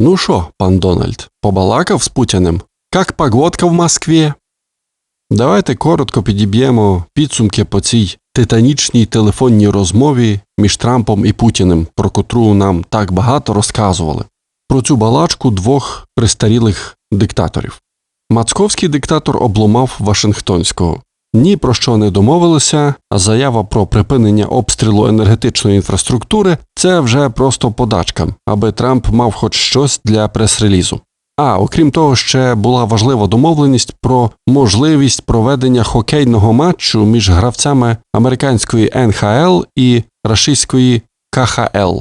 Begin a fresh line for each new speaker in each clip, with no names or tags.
Ну що, пан Дональд, побалакав з Путіним? Як погодка в Москві? Давайте коротко підіб'ємо підсумки по цій титанічній телефонній розмові між Трампом і Путіним, про котру нам так багато розказували. Про цю балачку двох пристарілих диктаторів. Мацковський диктатор обломав Вашингтонського. Ні про що не домовилися, а заява про припинення обстрілу енергетичної інфраструктури це вже просто подачка, аби Трамп мав хоч щось для прес-релізу. А окрім того, ще була важлива домовленість про можливість проведення хокейного матчу між гравцями американської НХЛ і рашистської КХЛ.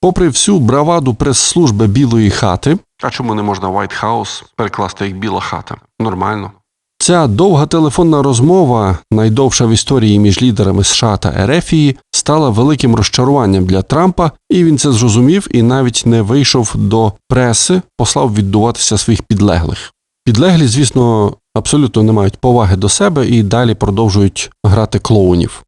Попри всю браваду прес-служби Білої хати, а чому не можна White House перекласти як Біла хата? Нормально. Ця довга телефонна розмова, найдовша в історії між лідерами США та Ерефії, стала великим розчаруванням для Трампа, і він це зрозумів і навіть не вийшов до преси, послав віддуватися своїх підлеглих. Підлеглі, звісно, абсолютно не мають поваги до себе і далі продовжують грати клоунів.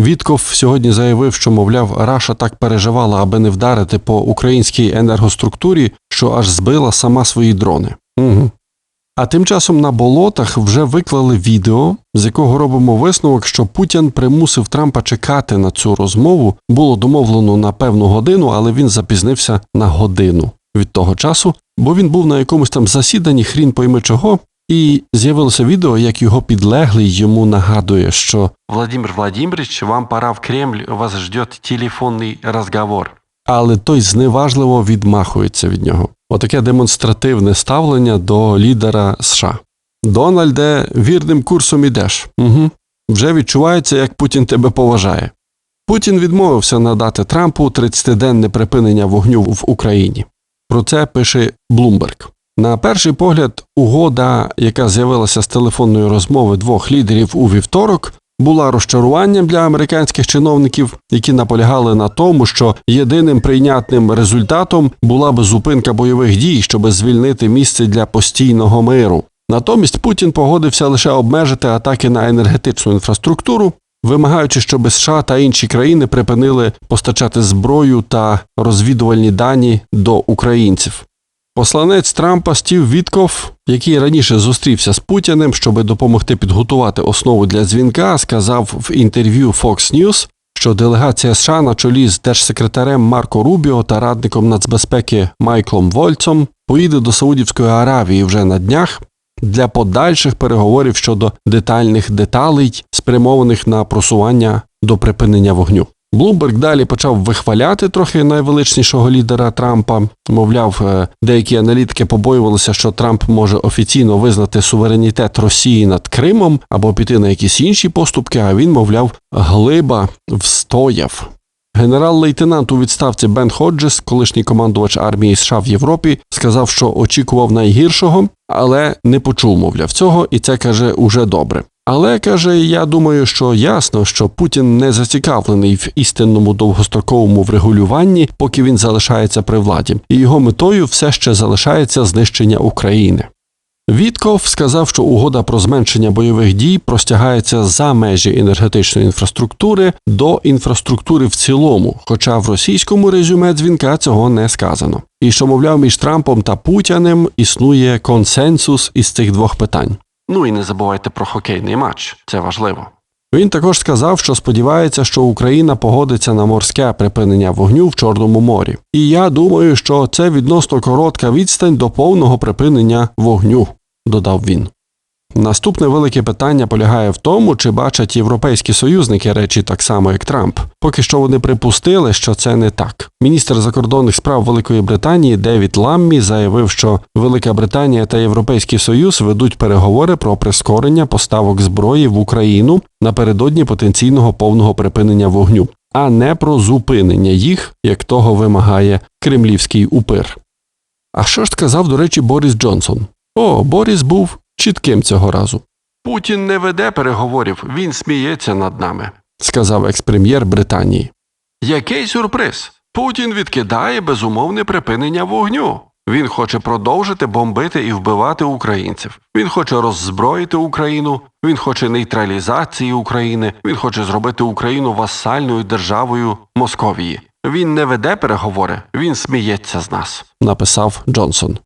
Вітков сьогодні заявив, що, мовляв, Раша так переживала, аби не вдарити по українській енергоструктурі, що аж збила сама свої дрони. Угу. А тим часом на болотах вже виклали відео, з якого робимо висновок, що Путін примусив Трампа чекати на цю розмову. Було домовлено на певну годину, але він запізнився на годину від того часу, бо він був на якомусь там засіданні, хрін пойми чого, і з'явилося відео, як його підлеглий йому нагадує, що Владимир Владимирович, вам пора в Кремль, вас ждет телефонний розговор. Але той зневажливо відмахується від нього. Отаке демонстративне ставлення до лідера США. Дональде, вірним курсом ідеш. Угу. Вже відчувається, як Путін тебе поважає. Путін відмовився надати Трампу 30-денне припинення вогню в Україні. Про це пише Блумберг. На перший погляд, угода, яка з'явилася з телефонної розмови двох лідерів у вівторок, була розчаруванням для американських чиновників, які наполягали на тому, що єдиним прийнятним результатом була б зупинка бойових дій, щоб звільнити місце для постійного миру. Натомість Путін погодився лише обмежити атаки на енергетичну інфраструктуру, вимагаючи, щоб США та інші країни припинили постачати зброю та розвідувальні дані до українців. Посланець Трампа Стів Вітков, який раніше зустрівся з Путіним, щоб допомогти підготувати основу для дзвінка, сказав в інтерв'ю Fox News, що делегація США на чолі з держсекретарем Марко Рубіо та радником нацбезпеки Майклом Вольцом поїде до Саудівської Аравії вже на днях для подальших переговорів щодо детальних деталей, спрямованих на просування до припинення вогню. Блумберг далі почав вихваляти трохи найвеличнішого лідера Трампа. Мовляв, е, деякі аналітики побоювалися, що Трамп може офіційно визнати суверенітет Росії над Кримом або піти на якісь інші поступки. А він, мовляв, глиба встояв. Генерал-лейтенант у відставці Бен Ходжес, колишній командувач армії США в Європі, сказав, що очікував найгіршого, але не почув, мовляв, цього, і це каже уже добре. Але каже, я думаю, що ясно, що Путін не зацікавлений в істинному довгостроковому врегулюванні, поки він залишається при владі, і його метою все ще залишається знищення України. Вітков сказав, що угода про зменшення бойових дій простягається за межі енергетичної інфраструктури до інфраструктури в цілому, хоча в російському резюме дзвінка цього не сказано. І що, мовляв, між Трампом та Путіним існує консенсус із цих двох питань. Ну і не забувайте про хокейний матч, це важливо. Він також сказав, що сподівається, що Україна погодиться на морське припинення вогню в Чорному морі. І я думаю, що це відносно коротка відстань до повного припинення вогню, додав він. Наступне велике питання полягає в тому, чи бачать європейські союзники речі так само, як Трамп. Поки що вони припустили, що це не так. Міністр закордонних справ Великої Британії Девід Ламмі заявив, що Велика Британія та Європейський Союз ведуть переговори про прискорення поставок зброї в Україну напередодні потенційного повного припинення вогню, а не про зупинення їх, як того вимагає кремлівський упир. А що ж сказав, до речі, Борис Джонсон? О, Борис був чітким цього разу. Путін не веде переговорів, він сміється над нами, сказав експрем'єр Британії. Який сюрприз? Путін відкидає безумовне припинення вогню. Він хоче продовжити бомбити і вбивати українців. Він хоче роззброїти Україну, він хоче нейтралізації України, він хоче зробити Україну васальною державою Московії. Він не веде переговори, він сміється з нас, написав Джонсон.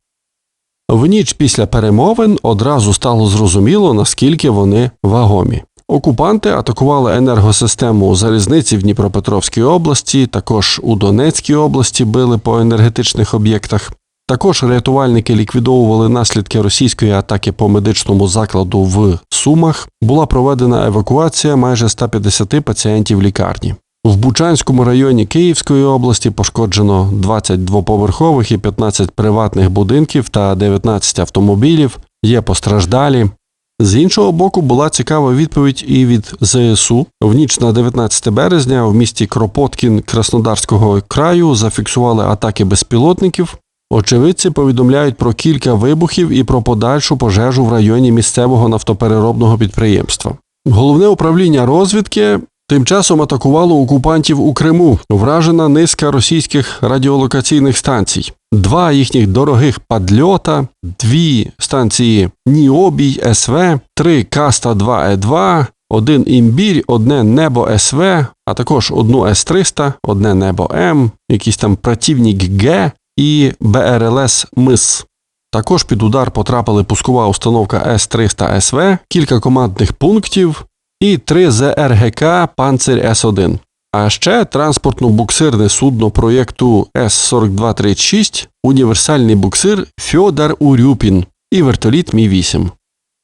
В ніч після перемовин одразу стало зрозуміло, наскільки вони вагомі. Окупанти атакували енергосистему залізниці в Дніпропетровській області, також у Донецькій області били по енергетичних об'єктах. Також рятувальники ліквідовували наслідки російської атаки по медичному закладу в Сумах. Була проведена евакуація майже 150 пацієнтів лікарні. В Бучанському районі Київської області пошкоджено 20 двоповерхових і 15 приватних будинків та 19 автомобілів. Є постраждалі. З іншого боку, була цікава відповідь і від ЗСУ. В ніч на 19 березня в місті Кропоткін Краснодарського краю зафіксували атаки безпілотників. Очевидці повідомляють про кілька вибухів і про подальшу пожежу в районі місцевого нафтопереробного підприємства. Головне управління розвідки тим часом атакувало окупантів у Криму. Вражена низка російських радіолокаційних станцій. Два їхніх дорогих падльота, дві станції Ніобій СВ, три Каста 2 Е2, один імбір, одне небо СВ, а також одну С300, одне небо М, якийсь там противник Г і БРЛС МИС. Також під удар потрапили пускова установка С300 СВ, кілька командних пунктів і три ЗРГК Панцир С1. А ще транспортно-буксирне судно проєкту С-4236, універсальний буксир Фьодор Урюпін і вертоліт Мі-8.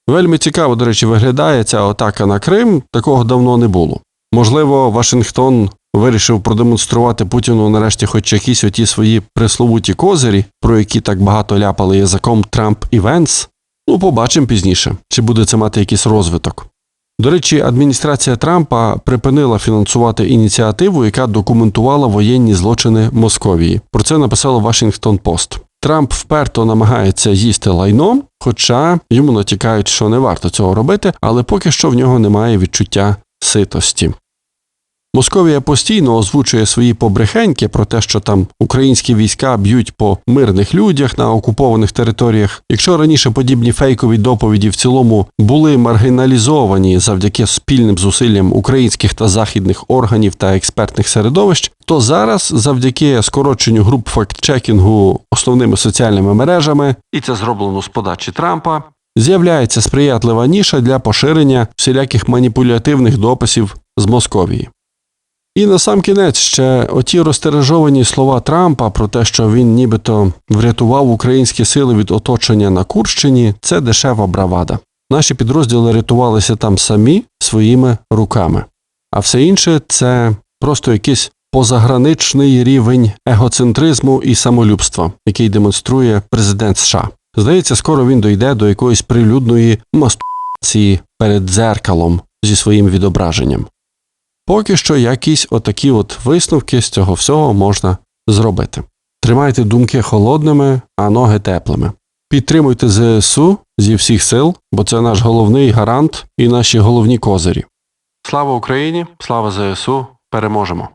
Вельми цікаво, до речі, виглядає ця атака на Крим, такого давно не було. Можливо, Вашингтон вирішив продемонструвати Путіну нарешті хоч якісь оті свої присловуті козирі, про які так багато ляпали язиком Трамп і Венс. Ну, побачимо пізніше, чи буде це мати якийсь розвиток. До речі, адміністрація Трампа припинила фінансувати ініціативу, яка документувала воєнні злочини Московії. Про це написало Washington Post. Трамп вперто намагається їсти лайно, хоча йому натякають, що не варто цього робити, але поки що в нього немає відчуття ситості. Московія постійно озвучує свої побрехеньки про те, що там українські війська б'ють по мирних людях на окупованих територіях. Якщо раніше подібні фейкові доповіді в цілому були маргіналізовані завдяки спільним зусиллям українських та західних органів та експертних середовищ, то зараз, завдяки скороченню груп фактчекінгу основними соціальними мережами, і це зроблено з подачі Трампа, з'являється сприятлива ніша для поширення всіляких маніпулятивних дописів з Московії. І на сам кінець ще оті розтережовані слова Трампа про те, що він нібито врятував українські сили від оточення на Курщині, це дешева бравада. Наші підрозділи рятувалися там самі своїми руками. А все інше це просто якийсь позаграничний рівень егоцентризму і самолюбства, який демонструє президент США. Здається, скоро він дойде до якоїсь прилюдної мастурбації перед дзеркалом зі своїм відображенням. Поки що якісь отакі от висновки з цього всього можна зробити. Тримайте думки холодними, а ноги теплими. Підтримуйте ЗСУ зі всіх сил, бо це наш головний гарант і наші головні козирі. Слава Україні! Слава ЗСУ! Переможемо!